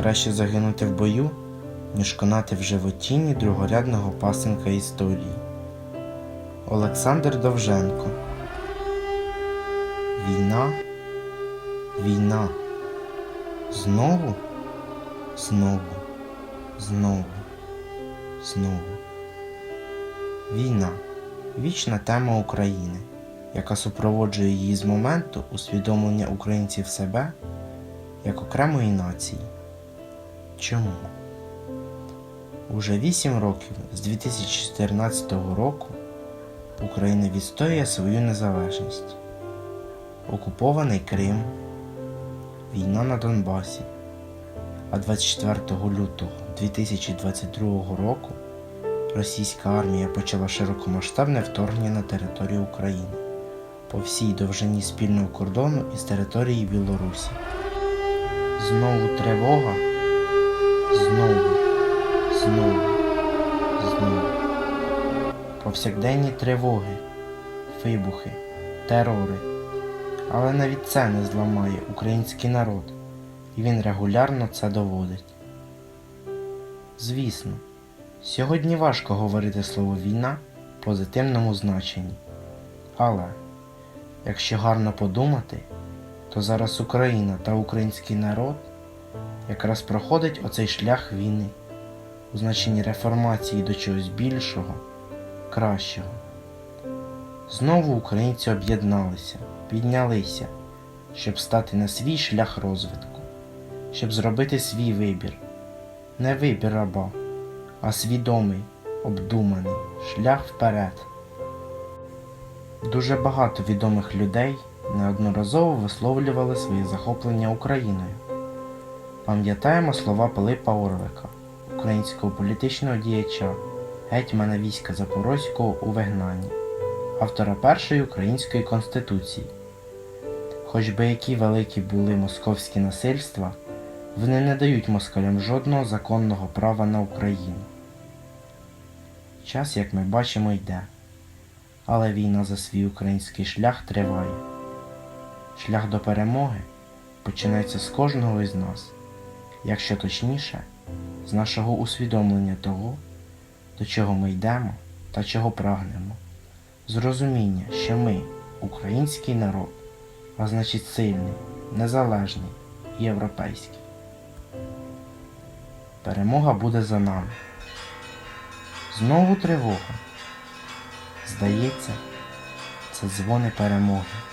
Краще загинути в бою, ніж конати в животінні другорядного пасенка історії. Олександр Довженко. Війна. Війна. Знову? Знову. Знову. Знову. Війна вічна тема України, яка супроводжує її з моменту усвідомлення українців себе як окремої нації. Чому? Уже вісім років з 2014 року Україна відстоює свою незалежність. Окупований Крим, війна на Донбасі. А 24 лютого 2022 року російська армія почала широкомасштабне вторгнення на територію України по всій довжині спільного кордону із території Білорусі. Знову тривога. Знову, знову, знову. Повсякденні тривоги, вибухи, терори. Але навіть це не зламає український народ, і він регулярно це доводить. Звісно, сьогодні важко говорити слово війна в позитивному значенні. Але, якщо гарно подумати, то зараз Україна та український народ якраз проходить оцей шлях війни у значенні реформації до чогось більшого, кращого. Знову українці об'єдналися, піднялися, щоб стати на свій шлях розвитку, щоб зробити свій вибір, не вибір раба, а свідомий, обдуманий шлях вперед. Дуже багато відомих людей неодноразово висловлювали своє захоплення Україною. Пам'ятаємо слова Пилипа Орлика, українського політичного діяча, гетьмана війська Запорозького у вигнанні, автора першої української конституції. Хоч би які великі були московські насильства, вони не дають москалям жодного законного права на Україну. Час, як ми бачимо, йде, але війна за свій український шлях триває. Шлях до перемоги починається з кожного із нас, якщо точніше, з нашого усвідомлення того, до чого ми йдемо та чого прагнемо, з розуміння, що ми український народ, а значить сильний, незалежний і європейський. Перемога буде за нами. Знову тривога. Здається, це дзвони перемоги.